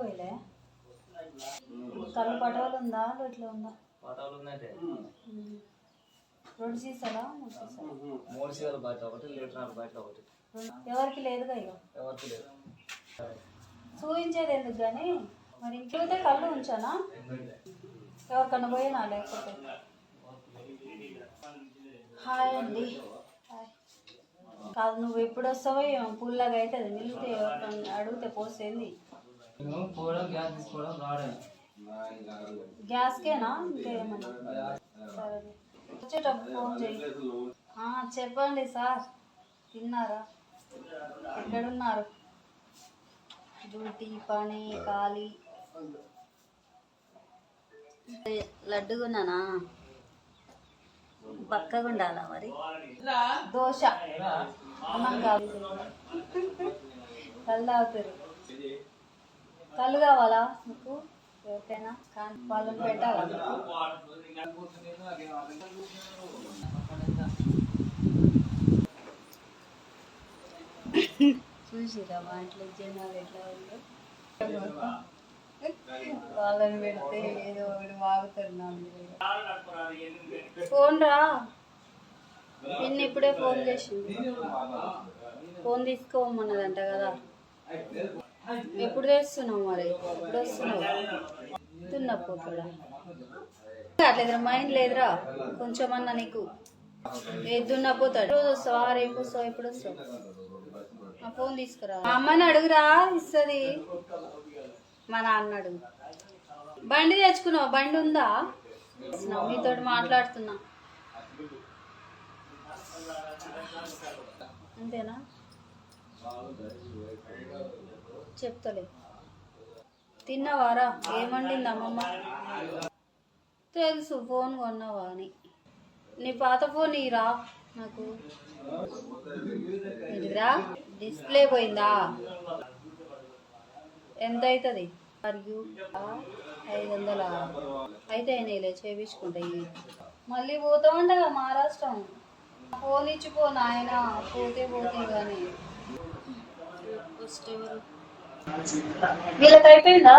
పోయిలే? కళ్ళు పటవలు ఉందా? ఇట్లా ఉందా ఉందంటే రెండు సీసాలా? మూడు సీసాలా? మూడు సీసాలు బయట ఒకటి లీటర్ బయట ఒకటి. ఎవరికి లేదుగా ఇక ఎవరికి లేదు. చూపించేది ఎందుకు కానీ మరి అయితే కళ్ళు ఉంచానా? ఎవరికన్నా పోయినా లేకపోతే? హాయ్ అండి. కాదు నువ్వు ఎప్పుడు వస్తావో పుల్లగా అవుతుంది. నిలితే అడిగితే పోసేంది. పోవడం గ్యాస్ తీసుకోవడం రావడం గ్యాస్కేనా? ఇంకేమన్నా? సరే వచ్చేటప్పుడు ఫోన్ చేయి చెప్పండి సార్. తిన్నారా? ఎక్కడున్నారు? డ్యూటీ పని ఖాళీ. లడ్డుగున్నానా? పక్కగా ఉండాలా మరి? దోశ. అన్నం కాదు. కళ్ళు తాగుతారు కళ్ళు కావాలా మీకు ఎవరికైనా? కానీ వాళ్ళని పెట్టాలా చూసిరా మా ఇంట్లో జనాలు ఎట్లా ఉందో? వాళ్ళని పెడితే ఏదో ఒకటి వాగుతారు ఫోన్ రా నిన్న ఇప్పుడే ఫోన్ చేసింది ఫోన్ తీసుకోమన్నదంట కదా. ఎప్పుడు తెస్తున్నావు మరి? ఎప్పుడు వస్తున్నావు? తున్నప్పుడు కూడా. అట్లేదురా మైండ్ లేదురా. కొంచెం అన్న నీకు. ఏదున్నా పోతాడు. రోజు వస్తావా? రేపు వస్తావా? ఎప్పుడు వస్తావు? ఆ ఫోన్ తీసుకురా. మా అమ్మని అడుగురా ఇస్తుంది. మా నాన్న అడుగు. బండి తెచ్చుకున్నావు? బండి ఉందా? మీతో మాట్లాడుతున్నా. అంతేనా? చెప్తలే తిన్నావారా? ఏమండింది అమ్మమ్మ తెలుసు ఫోన్ కొన్నావా అని. నీ పాత ఫోన్ ఇరా నాకు. ఇదిరా డిస్ప్లే పోయిందా? ఎంత అవుతుంది మరియు ఐదు వందల అయితే అయినాయిలే చేయించుకుంటాయి మళ్ళీ పోతా ఉండగా మహారాష్ట్రం. ఫోన్ ఇచ్చిపో నాయన పోతే పోతే కానీ ఫస్ట్ ఎవరు? వీళ్ళకి అయిపోయిందా?